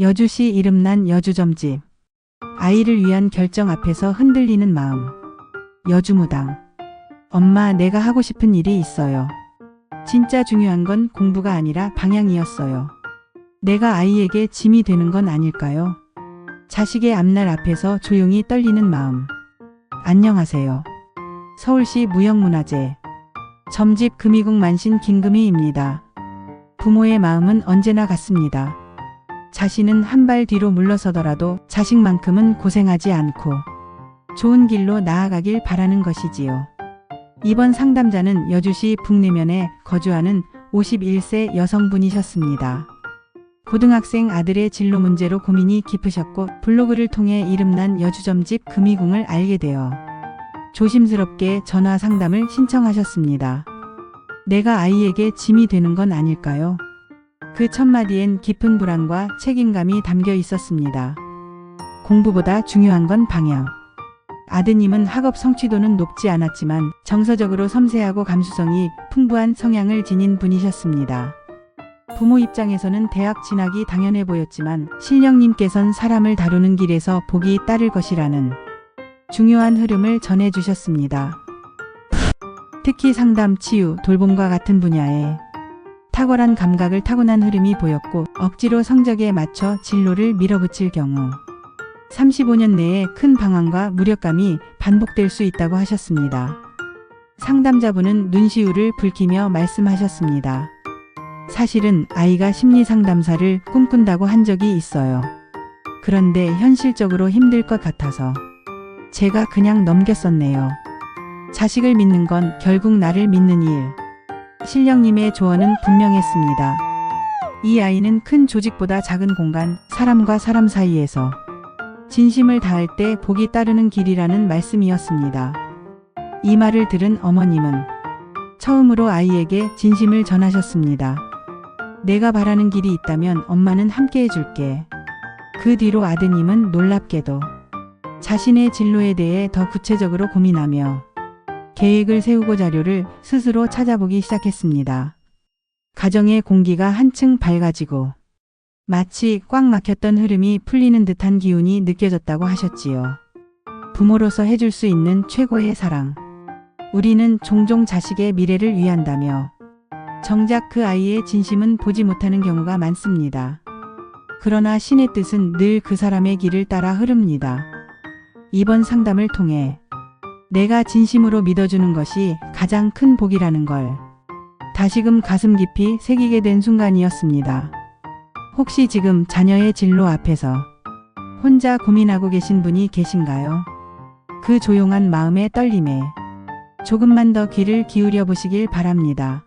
여주시 이름난 여주점집. 아이를 위한 결정 앞에서 흔들리는 마음. 여주무당. 엄마, 내가 하고 싶은 일이 있어요. 진짜 중요한 건 공부가 아니라 방향이었어요. 내가 아이에게 짐이 되는 건 아닐까요? 자식의 앞날 앞에서 조용히 떨리는 마음. 안녕하세요. 서울시 무형문화재. 점집 금이국 만신 김금희입니다. 부모의 마음은 언제나 같습니다. 자신은 한 발 뒤로 물러서더라도 자식만큼은 고생하지 않고 좋은 길로 나아가길 바라는 것이지요. 이번 상담자는 여주시 북내면에 거주하는 51세 여성분이셨습니다. 고등학생 아들의 진로 문제로 고민이 깊으셨고 블로그를 통해 이름난 여주점집 금이궁을 알게 되어 조심스럽게 전화 상담을 신청하셨습니다. 내가 아이에게 짐이 되는 건 아닐까요? 그 첫마디엔 깊은 불안과 책임감이 담겨 있었습니다. 공부보다 중요한 건 방향. 아드님은 학업 성취도는 높지 않았지만 정서적으로 섬세하고 감수성이 풍부한 성향을 지닌 분이셨습니다. 부모 입장에서는 대학 진학이 당연해 보였지만 신령님께선 사람을 다루는 길에서 복이 따를 것이라는 중요한 흐름을 전해 주셨습니다. 특히 상담, 치유, 돌봄과 같은 분야에 탁월한 감각을 타고난 흐름이 보였고 억지로 성적에 맞춰 진로를 밀어붙일 경우 35년 내에 큰 방황과 무력감이 반복될 수 있다고 하셨습니다. 상담자분은 눈시울을 붉히며 말씀하셨습니다. 사실은 아이가 심리 상담사를 꿈꾼다고 한 적이 있어요. 그런데 현실적으로 힘들 것 같아서 제가 그냥 넘겼었네요. 자식을 믿는 건 결국 나를 믿는 일. 신령님의 조언은 분명했습니다. 이 아이는 큰 조직보다 작은 공간, 사람과 사람 사이에서 진심을 다할 때 복이 따르는 길이라는 말씀이었습니다. 이 말을 들은 어머님은 처음으로 아이에게 진심을 전하셨습니다. 내가 바라는 길이 있다면 엄마는 함께 해줄게. 그 뒤로 아드님은 놀랍게도 자신의 진로에 대해 더 구체적으로 고민하며 계획을 세우고 자료를 스스로 찾아보기 시작했습니다. 가정의 공기가 한층 밝아지고 마치 꽉 막혔던 흐름이 풀리는 듯한 기운이 느껴졌다고 하셨지요. 부모로서 해줄 수 있는 최고의 사랑. 우리는 종종 자식의 미래를 위한다며 정작 그 아이의 진심은 보지 못하는 경우가 많습니다. 그러나 신의 뜻은 늘 그 사람의 길을 따라 흐릅니다. 이번 상담을 통해 내가 진심으로 믿어주는 것이 가장 큰 복이라는 걸 다시금 가슴 깊이 새기게 된 순간이었습니다. 혹시 지금 자녀의 진로 앞에서 혼자 고민하고 계신 분이 계신가요? 그 조용한 마음의 떨림에 조금만 더 귀를 기울여 보시길 바랍니다.